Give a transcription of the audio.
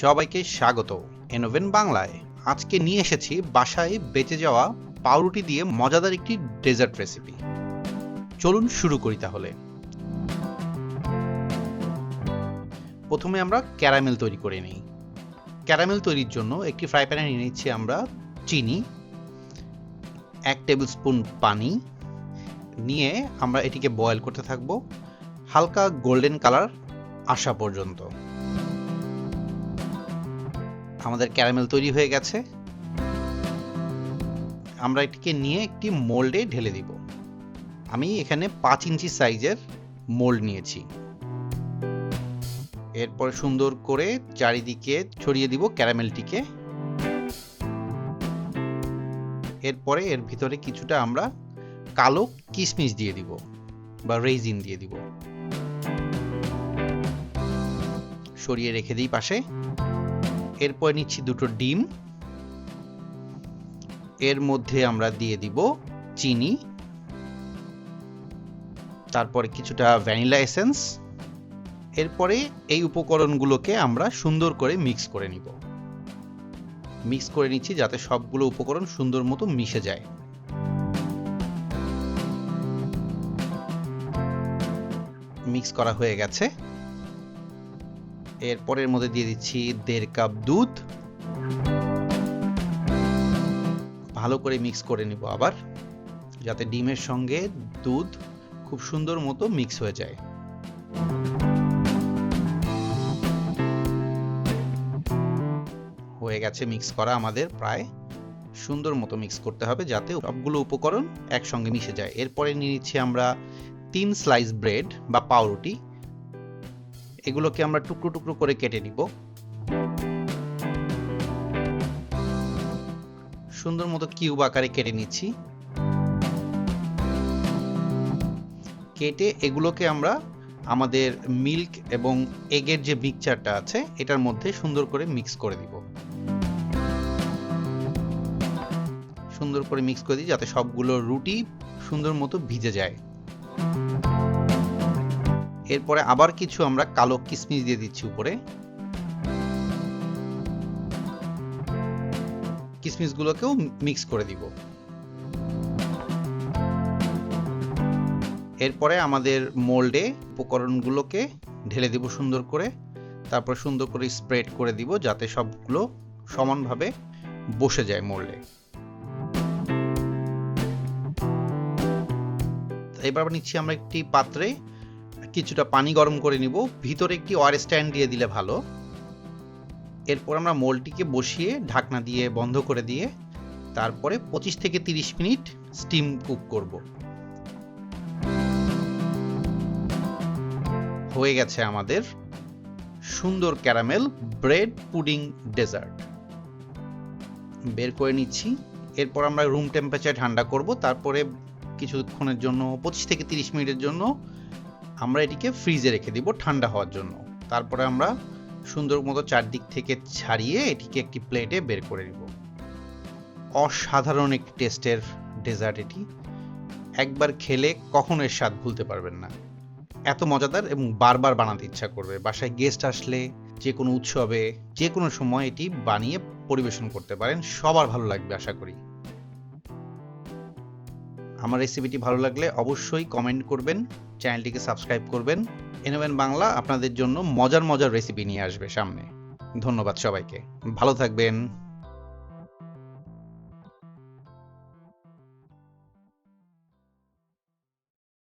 সবাইকে স্বাগত। এনোভেন বাংলায়। আজকে নিয়ে এসেছি বাসায় বেঁচে যাওয়া পাউরুটি দিয়ে মজাদার একটি ডেজার্ট রেসিপি। চলুন শুরু করি তাহলে। প্রথমে আমরা ক্যারামেল তৈরি করে নিই। ক্যারামেল তৈরির জন্য একটি ফ্রাই প্যানে নিয়ে নিচ্ছি আমরা চিনি, এক টেবিল স্পুন পানি। নিয়ে আমরা এটিকে বয়েল করতে থাকব। হালকা গোল্ডেন কালার আসা পর্যন্ত। আমাদের ক্যারামেল তৈরি হয়ে গেছে। আমরা এটিকে নিয়ে একটি মোল্ডে ঢেলে দিব। আমি এখানে পাঁচ ইঞ্চি সাইজের মোল্ড নিয়েছি। এরপর সুন্দর করে চারিদিকে ছড়িয়ে দিব ক্যারামেলটিকে। এরপরে এর ভিতরে কিছুটা আমরা কালো কিশমিশ দিয়ে দিব বা রেজিন দিয়ে দিব। সরিয়ে রেখে দিই পাশে। এরপর নিচ্ছি দুটো ডিম। এর মধ্যে আমরা দিয়ে দিব চিনি। তারপরে কিছুটা ভ্যানিলা এসেন্স। এরপরে এই উপকরণগুলোকে আমরা সুন্দর করে মিক্স করে নিব। মিক্স করে নিচ্ছি যাতে সবগুলো উপকরণ সুন্দর মতো মিশে যায়। মিক্স করা হয়ে গেছে। এরপরের মধ্যে দিয়ে দিচ্ছি দেড় কাপ দুধ। ভালো করে মিক্স করে নিব আবার, যাতে ডিমের সঙ্গে দুধ খুব সুন্দর মতো মিক্স হয়ে যায়। হয়ে গেছে মিক্স করা আমাদের প্রায় সুন্দর মতো মিক্স করতে হবে, যাতে সবগুলো উপকরণ একসঙ্গে মিশে যায়। এরপরে নিয়ে নিচ্ছি আমরা তিন স্লাইস ব্রেড বা পাউরুটি। এগুলোকে আমরা টুকরো টুকরো করে কেটে নিব। সুন্দর মতো কিউব আকারে কেটে নিচ্ছি। কেটে এগুলোকে আমরা আমাদের মিল্ক এবং এগের যে মিক্সচারটা আছে, এটার মধ্যে সুন্দর করে মিক্স করে দিব। সুন্দর করে মিক্স করে দিই যাতে সবগুলো রুটি সুন্দর মতো ভিজে যায়। এরপরে আবার কিছু আমরা কালো কিশমিশ দিয়ে দিচ্ছি উপরে। কিশমিশগুলোকেও মিক্স করে দিব। এরপরে আমাদের মোল্ডে উপকরণগুলোকে ঢেলে দিব সুন্দর করে। তারপর সুন্দর করে স্প্রেড করে দিব যাতে সবগুলো সমানভাবে বসে যায় মোল্ডে। এবার নিচ্ছি আমরা একটি পাত্রে কিছুটা পানি গরম করে নিব। ভিতরে একটি ওয়ার স্ট্যান্ড দিয়ে দিলে ভালো। এরপর আমরা মোলটিকে বসিয়ে ঢাকনা দিয়ে বন্ধ করে দিয়ে তারপরে পঁচিশ থেকে তিরিশ মিনিট স্টিম কুক করব। হয়ে গেছে আমাদের সুন্দর ক্যারামেল ব্রেড পুডিং ডেজার্ট বের করে নিচ্ছি। এরপর আমরা রুম টেম্পারেচার ঠান্ডা করব। তারপরে কিছুক্ষণের জন্য, পঁচিশ থেকে তিরিশ মিনিটের জন্য আমরা এটিকে ফ্রিজে রেখে দিব ঠান্ডা হওয়ার জন্য। তারপরে আমরা সুন্দর মতো চারদিক থেকে ছাড়িয়ে এটিকে একটি প্লেটে বের করে নিব। অসাধারণ একটি টেস্টের ডেজার্ট এটি। একবার খেলে কখনো এর স্বাদ ভুলতে পারবেন না। এত মজাদার এবং বারবার বানাতে ইচ্ছা করবে। বাসায় গেস্ট আসলে যে কোনো উৎসবে, যে কোনো সময় এটি বানিয়ে পরিবেশন করতে পারেন। সবার ভালো লাগবে আশা করি। আমার রেসিপিটি ভালো লাগলে অবশ্যই কমেন্ট করবেন চ্যানেলটিকে সাবস্ক্রাইব করবেন। এনোভেন বাংলা, আপনাদের জন্য মজার মজার রেসিপি নিয়ে আসবে সামনে। ধন্যবাদ সবাইকে। ভালো থাকবেন।